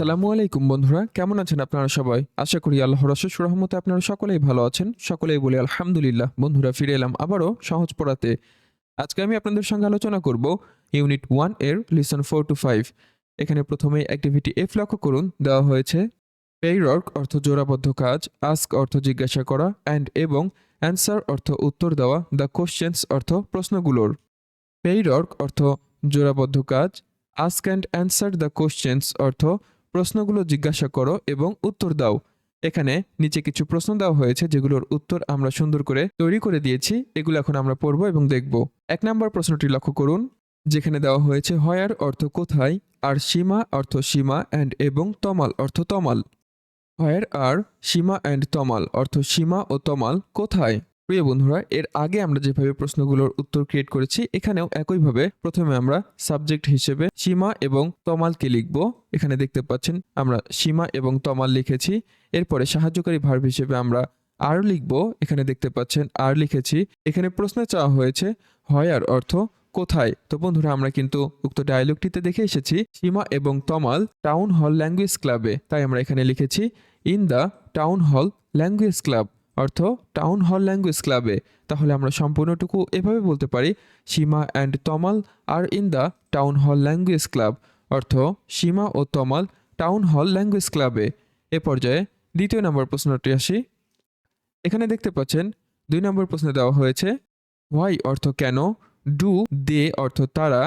আসসালামু আলাইকুম বন্ধুরা, কেমন আছেন আপনারা সবাই? আশা করি আল্লাহর রসস রহমতে আপনারা সকলেই ভালো আছেন। সকলেই বলি আলহামদুলিল্লাহ। বন্ধুরা, ফিরে এলাম আবারও সহজ পড়াতে। আজকে আমি আপনাদের সঙ্গে আলোচনা করব ইউনিট ওয়ানের লিসন ফোর টু ফাইভ এখানে প্রথমে অ্যাক্টিভিটি এফ লক্ষ্য করুন। দেওয়া হয়েছে পেইরক অর্থ জোড়াবদ্ধ কাজ আস্ক অর্থ জিজ্ঞাসা করা অ্যান্ড এবং অ্যান্সার অর্থ উত্তর দেওয়া দ্য কোশ্চেন্স অর্থ প্রশ্নগুলোর। পেইরক অর্থ জোড়াবদ্ধ কাজ ask and answer the questions অর্থ প্রশ্নগুলো জিজ্ঞাসা করো এবং উত্তর দাও। এখানে নিচে কিছু প্রশ্ন দেওয়া হয়েছে, যেগুলোর উত্তর আমরা সুন্দর করে তৈরি করে দিয়েছি। এগুলো এখন আমরা পড়ব এবং দেখব। এক নম্বর প্রশ্নটি লক্ষ্য করুন, যেখানে দেওয়া হয়েছে, হয়ার অর্থ কোথায়, আর সীমা অর্থ সীমা অ্যান্ড এবং তমাল অর্থ Tamal. Where are Seema and Tamal অর্থ সীমা ও তমাল কোথায়? প্রিয় বন্ধুরা, এর আগে আমরা যেভাবে প্রশ্নগুলোর উত্তর ক্রিয়েট করেছি, এখানেও একইভাবে প্রথমে আমরা সাবজেক্ট হিসেবে সীমা এবং তমালকে লিখব। এখানে দেখতে পাচ্ছেন, আমরা সীমা এবং তমাল লিখেছি। এরপরে সাহায্যকারী ভার্ব হিসেবে আমরা আর লিখব। এখানে দেখতে পাচ্ছেন আর লিখেছি। এখানে প্রশ্নে চাওয়া হয়েছে, হয় আর অর্থ কোথায়? তো বন্ধুরা, আমরা কিন্তু উক্ত ডায়লগটিতে দেখে এসেছি, সীমা এবং তমাল টাউন হল ল্যাঙ্গুয়েজ ক্লাবে তাই আমরা এখানে লিখেছি in the town hall language club অর্থ টাউন হল ল্যাঙ্গুয়েজ ক্লাবে তাহলে আমরা সম্পূর্ণটুকু এভাবে বলতে পারি, Seema and Tamal are in the town hall language club অর্থ, সীমা ও তমাল টাউন হল ল্যাঙ্গুয়েজ ক্লাবে এ। পর্যায়ে দ্বিতীয় নম্বর প্রশ্নটি আসি। এখানে দেখতে পাচ্ছেন, দুই নম্বর প্রশ্ন দেওয়া হয়েছে হোয়াই অর্থ কেন ডু দে অর্থ তারা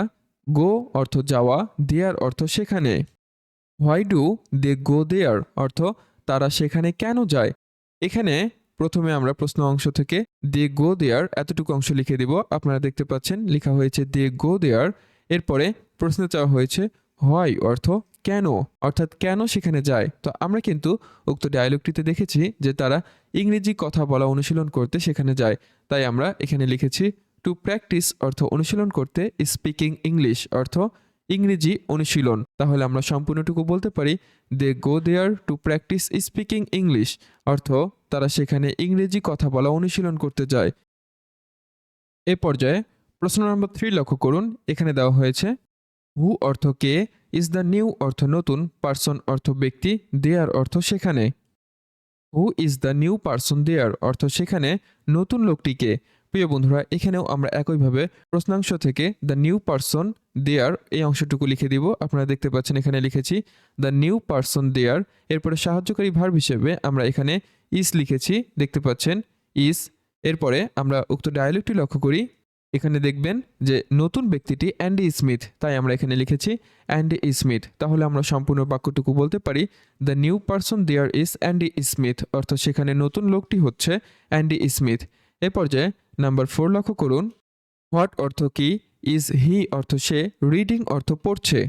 গো অর্থ যাওয়া দেয়ার অর্থ সেখানে। হোয়াই ডু দে গো দেয়ার অর্থ তারা সেখানে কেন যায়। এখানে প্রথমে আমরা প্রশ্ন অংশ থেকে দে গো দেয়ার এতটুকু অংশ লিখে দিব। আপনারা দেখতে পাচ্ছেন, লেখা হয়েছে দে গো দেয়ার এরপরে প্রশ্ন চাওয়া হয়েছে হয় অর্থ কেন অর্থাৎ কেন সেখানে যায়। তো আমরা কিন্তু উক্ত ডায়লগটিতে দেখেছি যে তারা ইংরেজি কথা বলা অনুশীলন করতে সেখানে যায়। তাই আমরা এখানে লিখেছি টু প্র্যাকটিস অর্থ অনুশীলন করতে স্পিকিং ইংলিশ অর্থ ইংরেজি অনুশীলন। তাহলে আমরা সম্পূর্ণটুকু বলতে পারি, they go there to practise speaking English অর্থ তারা সেখানে ইংরেজি কথা বলা অনুশীলন করতে যায়। এ পর্যায়ে প্রশ্ন নম্বর থ্রি লক্ষ্য করুন। এখানে দেওয়া হয়েছে, হু অর্থ কে, ইজ দ্য নিউ অর্থ নতুন, পার্সন অর্থ ব্যক্তি, দেয়ার অর্থ সেখানে। Who is the new person there অর্থ সেখানে, নতুন লোকটিকে প্রিয় বন্ধুরা, এখানেও আমরা একইভাবে প্রশ্নাংশ থেকে দ্য নিউ পার্সন দেয়ার এই অংশটুকু লিখে দিব। আপনারা দেখতে পাচ্ছেন এখানে লিখেছি, দ্য নিউ পার্সন, দেয়ার এরপরে সাহায্যকারী ভার্ব হিসেবে আমরা এখানে ইস লিখেছি, দেখতে পাচ্ছেন ইস এরপরে আমরা উক্ত ডায়ালগটি লক্ষ্য করি। এখানে দেখবেন যে নতুন ব্যক্তিটি অ্যান্ডি স্মিথ তাই আমরা এখানে লিখেছি অ্যান্ডি স্মিথ তাহলে আমরা সম্পূর্ণ বাক্যটুকু বলতে পারি the new person there is Andy Smith অর্থাৎ সেখানে নতুন লোকটি হচ্ছে অ্যান্ডি স্মিথ এ পর্যায়ে নাম্বার ফোর লক্ষ্য করুন। হোয়াট অর্থ কি? ইজ হি অর্থ সে? রিডিং অর্থ পড়ছে।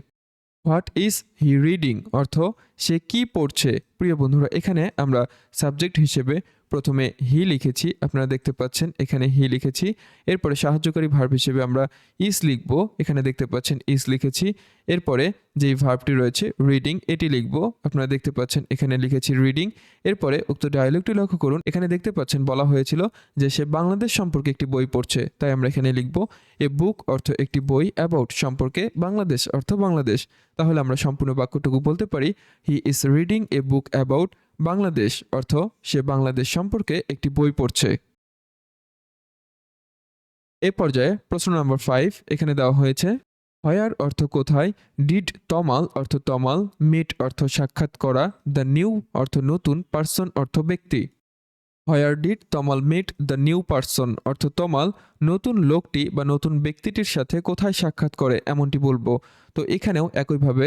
What is he reading? অর্থ সে কি পড়ছে? প্রিয় বন্ধুরা এখানে আমরা সাবজেক্ট হিসেবে প্রথমে হি লিখেছি, আপনারা দেখতে পাচ্ছেন এখানে হি লিখেছি। এরপরে সাহায্যকারী ভার্ব হিসেবে আমরা ইস লিখব, এখানে দেখতে পাচ্ছেন ইস লিখেছি। এরপরে যেই ভার্বটি রয়েছে রিডিং এটি লিখব, আপনারা দেখতে পাচ্ছেন এখানে লিখেছি রিডিং এরপরে উক্ত ডায়লগটি লক্ষ্য করুন, এখানে দেখতে পাচ্ছেন বলা হয়েছিল যে সে বাংলাদেশ সম্পর্কে একটি বই পড়ছে, তাই আমরা এখানে লিখব, এ বুক অর্থ একটি বই অ্যাবাউট সম্পর্কে বাংলাদেশ অর্থ বাংলাদেশ। তাহলে আমরা সম্পূর্ণ বাক্যটুকু বলতে পারি he is reading a book about Bangladesh অর্থ সে বাংলাদেশ সম্পর্কে একটি বই পড়ছে। এ পর্যায়ে প্রশ্ন নম্বর ফাইভ এখানে দেওয়া হয়েছে, হয়ার অর্থ কোথায়? ডিড তমাল অর্থ তমাল, মিট অর্থ সাক্ষাৎ করা, দ্য নিউ অর্থ নতুন পার্সন অর্থ ব্যক্তি। Where did Tamal, meet the new person অর্থ তমাল, নতুন লোকটি বা নতুন ব্যক্তিটির সাথে কোথায় সাক্ষাৎ করে, এমনটি বলব। তো এখানেও একইভাবে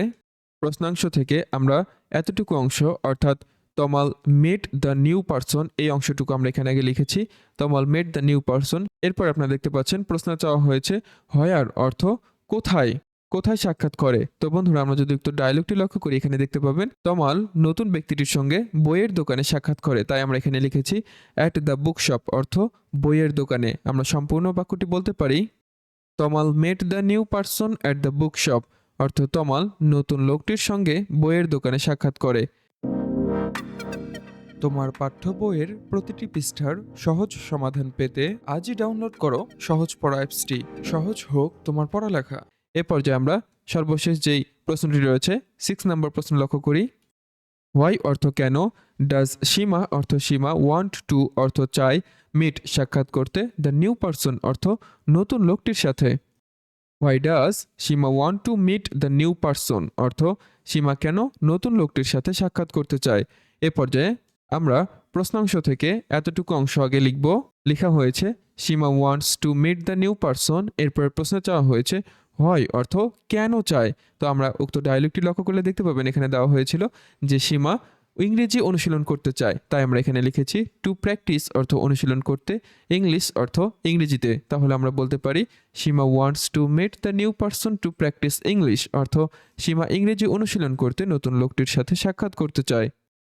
প্রশ্নাংশ থেকে আমরা এতটুকু অংশ, অর্থাৎ Tamal met the new person এই অংশটুকু আমরা এখানে আগে লিখেছি, Tamal met the new person এরপর আপনারা দেখতে পাচ্ছেন প্রশ্ন চাওয়া হয়েছে, হয়ার অর্থ কোথায় কোথায় সাক্ষাৎ করে? তো বন্ধুরা, আমরা যদি একটু ডায়লগটি লক্ষ্য করি, এখানে দেখতে পাবেন, তমাল নতুন ব্যক্তিটির সঙ্গে বইয়ের দোকানে সাক্ষাৎ করে, তাই আমরা এখানে লিখেছি অ্যাট দ্য বুক শপ অর্থ বইয়ের দোকানে, আমরা সম্পূর্ণ বাক্যটি বলতে পারি, Tamal met the new person at the book shop অর্থ তমাল নতুন লোকটির সঙ্গে বইয়ের দোকানে সাক্ষাৎ করে। তোমার পাঠ্য বইয়ের প্রতিটি পৃষ্ঠার সহজ সমাধান পেতে আজই ডাউনলোড করো সহজ পড়া অ্যাপসটি সহজ হোক তোমার পড়ালেখা। এ পর্যায়ে আমরা সর্বশেষ যেই প্রশ্নটি রয়েছে সিক্স নম্বর প্রশ্ন লক্ষ্য করি। হোয়াই অর্থ কেন? ডাজ সীমা অর্থ সীমা ওয়ান্ট টু অর্থ চাই মিট সাক্ষাৎ করতে দ্য নিউ পারসন অর্থ নতুন লোকটির সাথে। Why does Seema want to meet the new person অর্থ সীমা কেন নতুন লোকটির সাথে সাক্ষাৎ করতে চায়। এ পর্যায়ে আমরা প্রশ্নাংশ থেকে এতটুকু অংশ আগে লিখব। লেখা হয়েছে, Seema wants to meet the new person এরপর প্রশ্ন চাওয়া হয়েছে, হয় অর্থ কেন চায়? তো আমরা উক্ত ডায়লগটি লক্ষ্য করলে দেখতে পাবেন এখানে দেওয়া হয়েছিল যে সীমা ইংরেজি অনুশীলন করতে চায়। তাই আমরা এখানে লিখেছি টু প্র্যাকটিস অর্থ অনুশীলন করতে ইংলিশ অর্থ ইংরেজিতে। তাহলে আমরা বলতে পারি, Seema wants to meet the new person to practise English অর্থ সীমা ইংরেজি অনুশীলন করতে নতুন লোকটির সাথে সাক্ষাৎ করতে চায়।